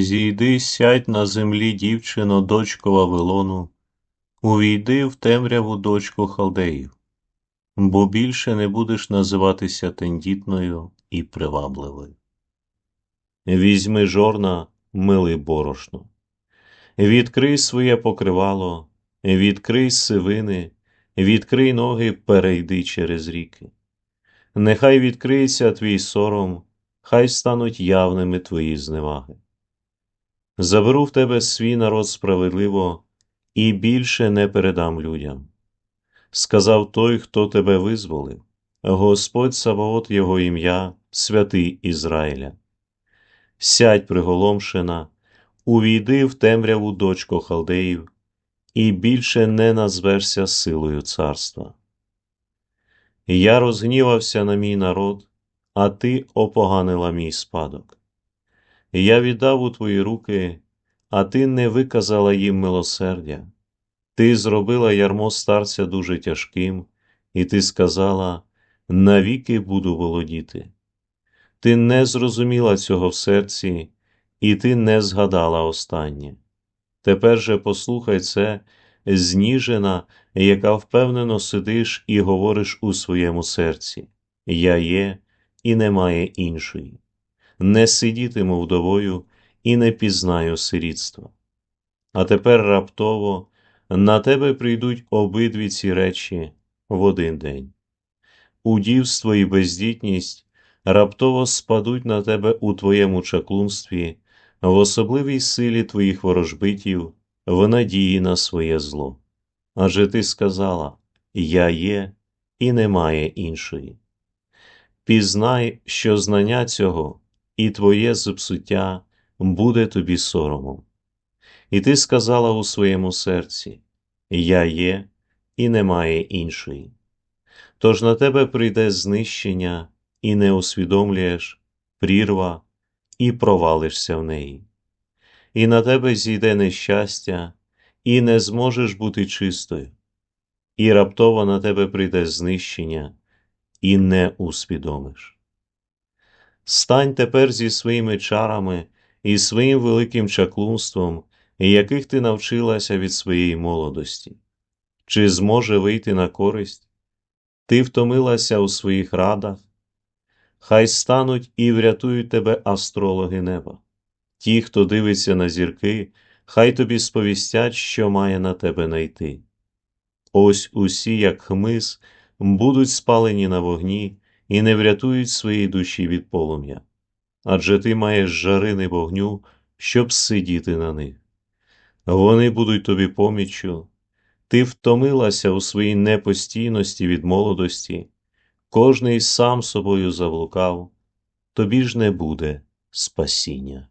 Зійди, сядь на землі, дівчино, дочко Вавилону, увійди в темряву дочку халдеїв, бо більше не будеш називатися тендітною і привабливою. Візьми жорна, милий борошно, відкрий своє покривало, відкрий сивини, відкрий ноги, перейди через ріки. Нехай відкриється твій сором, хай стануть явними твої зневаги. Заберу в тебе свій народ справедливо і більше не передам людям. Сказав той, хто тебе визволив, Господь Саваот його ім'я, святий Ізраїля. Сядь приголомшена, увійди в темряву дочко халдеїв, і більше не назвешся силою царства. Я розгнівався на мій народ, а ти опоганила мій спадок. Я віддав у твої руки, а ти не виказала їм милосердя. Ти зробила ярмо старця дуже тяжким, і ти сказала навіки буду володіти. Ти не зрозуміла цього в серці, і ти не згадала останнє. Тепер же послухай це, зніжена, яка впевнено сидиш і говориш у своєму серці Я є, і немає іншої. Не сидітиму вдовою і не пізнаю сирітства. А тепер раптово на тебе прийдуть обидві ці речі в один день. Удівство і бездітність раптово спадуть на тебе у твоєму чаклунстві, в особливій силі твоїх ворожбитів, в надії на своє зло. Адже ти сказала Я є, і немає іншої. Пізнай, що знання цього і твоє зіпсуття буде тобі соромом. І ти сказала у своєму серці Я є, і немає іншої. Тож на тебе прийде знищення, і не усвідомлюєш прірва, і провалишся в неї. І на тебе зійде нещастя, і не зможеш бути чистою, і раптово на тебе прийде знищення, і не усвідомиш. Стань тепер зі своїми чарами і своїм великим чаклунством, яких ти навчилася від своєї молодості, чи зможе вийти на користь? Ти втомилася у своїх радах, хай стануть і врятують тебе астрологи неба. Ті, хто дивиться на зірки, хай тобі сповістять, що має на тебе найти. Ось усі, як хмиз, будуть спалені на вогні і не врятують своєї душі від полум'я, адже ти маєш жарини вогню, щоб сидіти на них. Вони будуть тобі поміччю, ти втомилася у своїй непостійності від молодості, кожний сам собою заблукав, тобі ж не буде спасіння.